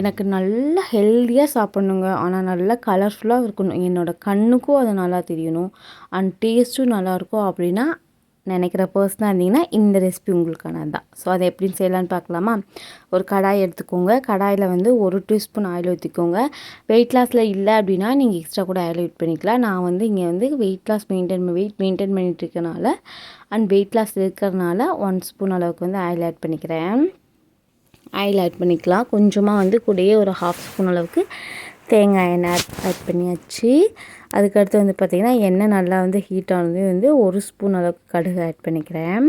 எனக்கு நல்லா ஹெல்த்தியாக சாப்பிட்ணுங்க. ஆனால் நல்லா கலர்ஃபுல்லாக இருக்கணும். என்னோடய கண்ணுக்கும் அது நல்லா தெரியணும். அண்ட் டேஸ்ட்டும் நல்லாயிருக்கும் அப்படின்னா நினைக்கிற பர்சனாக இருந்தீங்கன்னா இந்த ரெசிபி உங்களுக்கானது தான் ஸோ அதை எப்படின்னு செய்யலான்னு பார்க்கலாமா? ஒரு கடாய் எடுத்துக்கோங்க. கடாயில் வந்து ஒரு டீஸ்பூன் ஆயில் ஊற்றிக்கோங்க வெயிட் லாஸில் இல்லை அப்படின்னா நீங்கள் எக்ஸ்ட்ரா கூட ஆயில் யூட் பண்ணிக்கலாம். நான் வந்து இங்கே வந்து weight loss maintain weight maintain பண்ணிட்டு இருக்கனால அண்ட் வெயிட் லாஸ் இருக்கிறனால ஒன் ஸ்பூன் அளவுக்கு வந்து ஆயில் ஆட் பண்ணிக்கிறேன். ஆயில் ஆட் பண்ணிக்கலாம். கொஞ்சமாக வந்து கூடயே ஒரு ஹாஃப் ஸ்பூன் அளவுக்கு தேங்காய் எண்ணெய் ஆட் ஆட் பண்ணியாச்சு. அதுக்கடுத்து வந்து பார்த்திங்கன்னா எண்ணெய் நல்லா வந்து ஹீட் ஆனது வந்து ஒரு ஸ்பூன் அளவுக்கு கடுகு ஆட் பண்ணிக்கிறேன்.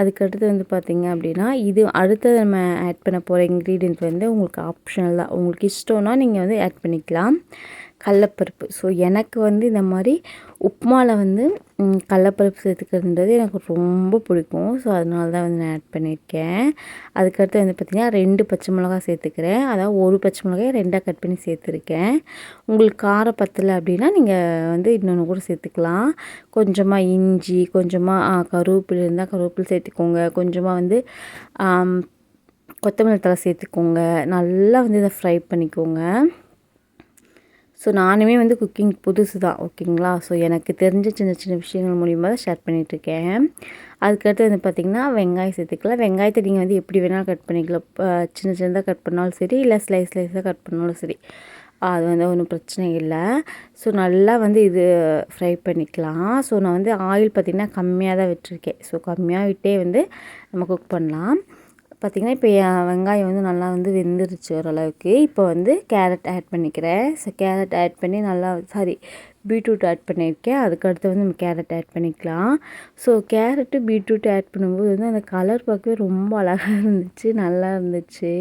அதுக்கடுத்து வந்து பார்த்திங்க அப்படின்னா இது அடுத்தது நம்ம ஆட் பண்ண போகிற இன்க்ரீடியன்ட் வந்து உங்களுக்கு ஆப்ஷனல் தான். உங்களுக்கு இஷ்டம்னா நீங்கள் வந்து ஆட் பண்ணிக்கலாம். கடலப்பருப்பு. ஸோ எனக்கு வந்து இந்த மாதிரி உப்புமாவில் வந்து கடலப்பருப்பு சேர்த்துக்கிறதுன்றது எனக்கு ரொம்ப பிடிக்கும். ஸோ அதனால தான் வந்து நான் ஆட் பண்ணியிருக்கேன். அதுக்கடுத்து வந்து பார்த்திங்கன்னா ரெண்டு பச்சை மிளகா சேர்த்துக்கிறேன். அதாவது ஒரு பச்சை மிளகாய் ரெண்டாக கட் பண்ணி சேர்த்துருக்கேன். உங்களுக்கு காரம் பத்தலை அப்படின்னா நீங்கள் வந்து இன்னொன்று கூட சேர்த்துக்கலாம். கொஞ்சமாக இஞ்சி கொஞ்சமாக கருவேப்பிலை இருந்தால் கருவேப்பிலை சேர்த்துக்கோங்க. கொஞ்சமாக வந்து கொத்தமல்லி தலை சேர்த்துக்கோங்க. நல்லா வந்து இதை ஃப்ரை பண்ணிக்கோங்க. ஸோ நானுமே வந்து குக்கிங் புதுசு தான் ஓகேங்களா ஸோ எனக்கு தெரிஞ்ச சின்ன சின்ன விஷயங்கள் மூலிமா தான் ஷேர் பண்ணிகிட்ருக்கேன் அதுக்கடுத்து வந்து பார்த்திங்கன்னா வெங்காயம் சேர்த்துக்கலாம். வெங்காயத்தை நீங்கள் வந்து எப்படி வேணாலும் கட் பண்ணிக்கலாம். சின்ன சின்னதாக கட் பண்ணாலும் சரி இல்லை ஸ்லைஸ் ஸ்லைஸாக கட் பண்ணாலும் சரி. அது வந்து ஒன்றும் பிரச்சனை இல்லை. ஸோ நல்லா வந்து இது ஃப்ரை பண்ணிக்கலாம். ஸோ நான் வந்து ஆயில் பார்த்திங்கன்னா கம்மியாக தான் விட்டுருக்கேன். ஸோ கம்மியாக விட்டே வந்து நம்ம குக் பண்ணலாம். பார்த்திங்கன்னா இப்போ என் வெங்காயம் வந்து நல்லா வந்து வெந்துருச்சு ஓரளவுக்கு. இப்போ வந்து கேரட் ஆட் பண்ணிக்கிறேன். ஸோ கேரட் ஆட் பண்ணி நல்லா சாரி பீட்ரூட் ஆட் பண்ணியிருக்கேன். அதுக்கடுத்து வந்து நம்ம கேரட் ஆட் பண்ணிக்கலாம். ஸோ கேரட்டு பீட்ரூட் ஆட் பண்ணும்போது வந்து அந்த கலர் பார்க்கவே ரொம்ப அழகாக இருந்துச்சு. நல்லா இருந்துச்சு.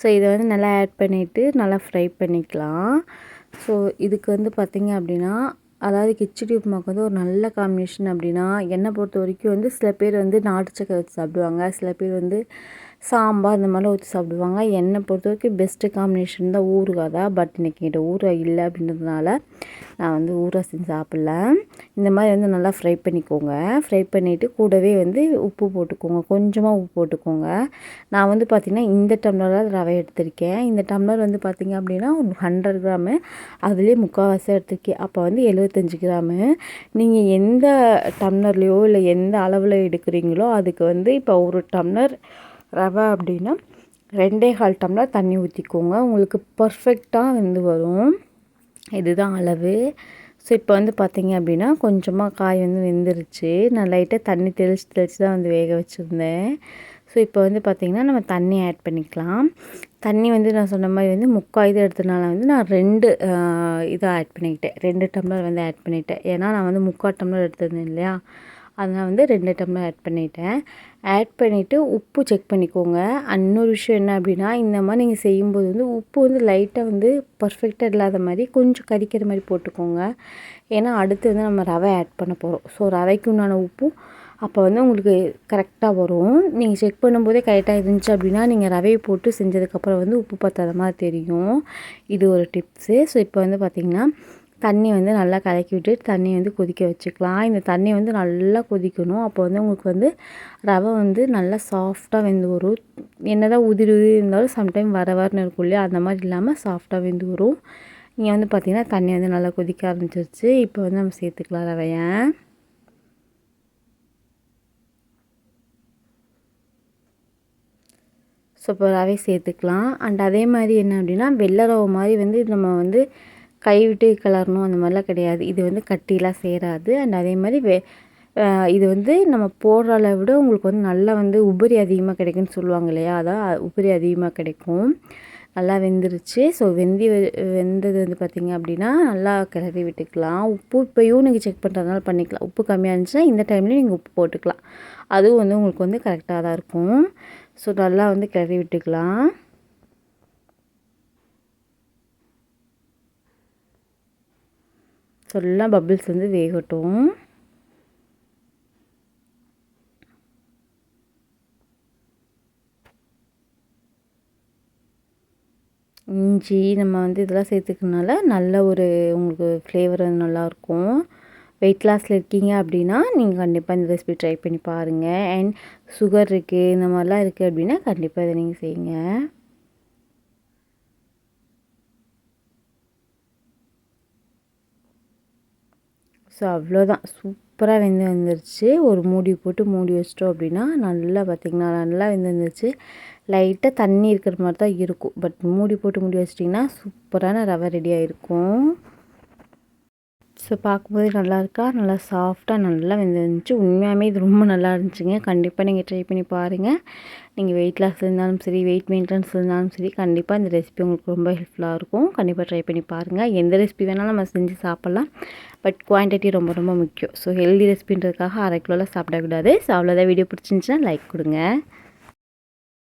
ஸோ இதை வந்து நல்லா ஆட் பண்ணிவிட்டு நல்லா ஃப்ரை பண்ணிக்கலாம். ஸோ இதுக்கு வந்து பார்த்திங்க அப்படின்னா அதாவது கிச்சடி உப்புமாவுக்கு வந்து ஒரு நல்ல காம்பினேஷன் அப்படின்னா என்னை பொறுத்த வரைக்கும் வந்து சில பேர் வந்து நாட்டு சக்கரை வச்சு சாப்பிடுவாங்க. சில பேர் வந்து சாம்பார் இந்த மாதிரிலாம் ஊற்றி சாப்பிடுவாங்க. என்னை பொறுத்த வரைக்கும் பெஸ்ட்டு காம்பினேஷன் தான் ஊறுகாய் தான். பட் இன்றைக்கி என்கிட்ட ஊறுகாய் இல்லை அப்படின்றதுனால நான் வந்து ஊறுகாய் செஞ்சு சாப்பிட்ல. இந்த மாதிரி வந்து நல்லா ஃப்ரை பண்ணிக்கோங்க. ஃப்ரை பண்ணிவிட்டு கூடவே வந்து உப்பு போட்டுக்கோங்க. கொஞ்சமாக உப்பு போட்டுக்கோங்க. நான் வந்து பார்த்திங்கன்னா இந்த டம்ளரில் ரவை எடுத்திருக்கேன். இந்த டம்ளர் வந்து பார்த்திங்க அப்படின்னா ஒரு ஹண்ட்ரட் கிராமு அதுலேயே முக்கால்வாசி எடுத்திருக்கேன். அப்போ வந்து எழுபத்தஞ்சி கிராமு நீங்கள் எந்த டம்ளர்லேயோ இல்லை எந்த அளவில் எடுக்கிறீங்களோ அதுக்கு வந்து இப்போ ஒரு டம்ளர் ரவை அப்படின்னா ரெண்டே கால் டம்ளர் தண்ணி ஊற்றிக்கோங்க உங்களுக்கு பர்ஃபெக்டாக வந்து வரும். இதுதான் அளவு. ஸோ இப்போ வந்து பார்த்திங்க அப்படின்னா கொஞ்சமாக காய் வந்து வெந்துருச்சு. நான் லைட்டாக தண்ணி தெளித்து தெளித்து தான் வந்து வேக வச்சுருந்தேன். ஸோ இப்போ வந்து பார்த்திங்கன்னா நம்ம தண்ணி ஆட் பண்ணிக்கலாம். தண்ணி வந்து நான் சொன்ன மாதிரி வந்து முக்கால் இது எடுத்தனால வந்து நான் ரெண்டு இதை ஆட் பண்ணிக்கிட்டேன். ரெண்டு டம்ளர் வந்து ஆட் பண்ணிட்டேன். ஏன்னா நான் வந்து முக்கால் டம்ளர் எடுத்திருந்தேன் இல்லையா? அதனால் வந்து ரெண்டு டம்ளர் ஆட் பண்ணிவிட்டேன் ஆட் பண்ணிவிட்டு உப்பு செக் பண்ணிக்கோங்க. இன்னொரு விஷயம் என்ன அப்படின்னா இந்த மாதிரி நீங்கள் செய்யும்போது வந்து உப்பு வந்து லைட்டாக வந்து பர்ஃபெக்டாக இல்லாத மாதிரி கொஞ்சம் கறிக்கிற மாதிரி போட்டுக்கோங்க. ஏன்னா அடுத்து வந்து நம்ம ரவை ஆட் பண்ண போகிறோம் ஸோ ரவைக்கு உண்டான உப்பும் அப்போ வந்து உங்களுக்கு கரெக்டாக வரும். நீங்கள் செக் பண்ணும்போதே கரெக்டாக இருந்துச்சு அப்படின்னா நீங்கள் ரவையை போட்டு செஞ்சதுக்கப்புறம் வந்து உப்பு பற்றாத மாதிரி தெரியும். இது ஒரு டிப்ஸு ஸோ இப்போ வந்து பார்த்திங்கன்னா தண்ணி வந்து நல்லா கலக்கி விட்டு தண்ணி வந்து கொதிக்க வச்சுக்கலாம். இந்த தண்ணி வந்து நல்லா கொதிக்கணும். அப்போ வந்து உங்களுக்கு வந்து ரவை வந்து நல்லா சாஃப்டாக வெந்து வரும். என்ன தான் உதிரி உதிரி இருந்தாலும் சம்டைம் வர வரன்னு இருக்கும் இல்லையா? அந்த மாதிரி இல்லாமல் சாஃப்டாக வெந்து வரும். இங்கே வந்து பார்த்திங்கன்னா தண்ணி வந்து நல்லா கொதிக்க ஆரம்பிச்சிருச்சு. இப்போ வந்து நம்ம சேர்த்துக்கலாம் ரவையை. சூப்பராகவே சேர்த்துக்கலாம். அண்ட் அதே மாதிரி என்ன அப்படின்னா வெள்ளை ரவை மாதிரி வந்து நம்ம வந்து கைவிட்டு கிளறணும் அந்த மாதிரிலாம் கிடையாது. இது வந்து கட்டிலாம் சேராது. அண்ட் அதே மாதிரி வெ இது வந்து நம்ம போடுற அளவை விட உங்களுக்கு வந்து நல்லா வந்து உபரி அதிகமாக கிடைக்குன்னு சொல்லுவாங்க இல்லையா? அதான் உபரி அதிகமாக கிடைக்கும். நல்லா வெந்துருச்சு. ஸோ வெந்தி வெந்தது வந்து பார்த்திங்க அப்படின்னா நல்லா கிளறி விட்டுக்கலாம். உப்பு இப்போயும் நீங்கள் செக் பண்ணுறதுனால பண்ணிக்கலாம். உப்பு கம்மியாக இருந்துச்சுன்னா இந்த டைம்லேயும் நீங்கள் உப்பு போட்டுக்கலாம். அதுவும் வந்து உங்களுக்கு வந்து கரெக்டாக தான் இருக்கும். ஸோ நல்லா வந்து கிளறி விட்டுக்கலாம். ஸோ எல்லாம் பபிள்ஸ் வந்து வேகட்டும். இஞ்சி நம்ம வந்து இதெல்லாம் சேர்த்துக்கனால நல்ல ஒரு உங்களுக்கு ஃப்ளேவர் வந்து நல்லாயிருக்கும் வெயிட் லாஸில் இருக்கீங்க அப்படின்னா நீங்கள் கண்டிப்பாக இந்த ரெசிபி ட்ரை பண்ணி பாருங்கள் அண்ட் சுகர் இருக்குது இந்த மாதிரிலாம் இருக்குது அப்படின்னா கண்டிப்பாக இதை நீங்கள் செய்யுங்க. ஸோ அவ்வளோதான். சூப்பராக வெந்து வந்துருச்சு. ஒரு மூடி போட்டு மூடி வச்சிட்டோம் அப்படின்னா நல்லா பார்த்திங்கன்னா நல்லா வெந்து வந்துருச்சு. லைட்டாக தண்ணி இருக்கிற மாதிரி தான் இருக்கும். பட் மூடி போட்டு மூடி வச்சிட்டிங்கன்னா சூப்பரான ரவை ரெடியாக இருக்கும் ஸோ பார்க்கும்போது நல்லா இருக்கா நல்லா சாஃப்டாக நல்லா வெந்துருந்துச்சு. உண்மையாகவே இது ரொம்ப நல்லா இருந்துச்சுங்க கண்டிப்பாக நீங்கள் ட்ரை பண்ணி பாருங்கள் நீங்கள் வெயிட் லாஸ் இருந்தாலும் சரி வெயிட் மெயின்டெனன்ஸ் இருந்தாலும் சரி கண்டிப்பாக இந்த ரெசிபி உங்களுக்கு ரொம்ப ஹெல்ப்ஃபுல்லாக இருக்கும். கண்டிப்பாக ட்ரை பண்ணி பாருங்கள் எந்த ரெசிபி வேணாலும் நம்ம செஞ்சு சாப்பிட்லாம். பட் குவான்டிட்டி ரொம்ப ரொம்ப முக்கியம். ஸோ ஹெல்தி ரெசிபின்றதுக்காக அரை கிலோவில் சாப்பிடக்கூடாது. ஸோ அவ்வளோதான் வீடியோ பிடிச்சிருந்துச்சுன்னா லைக் கொடுங்க.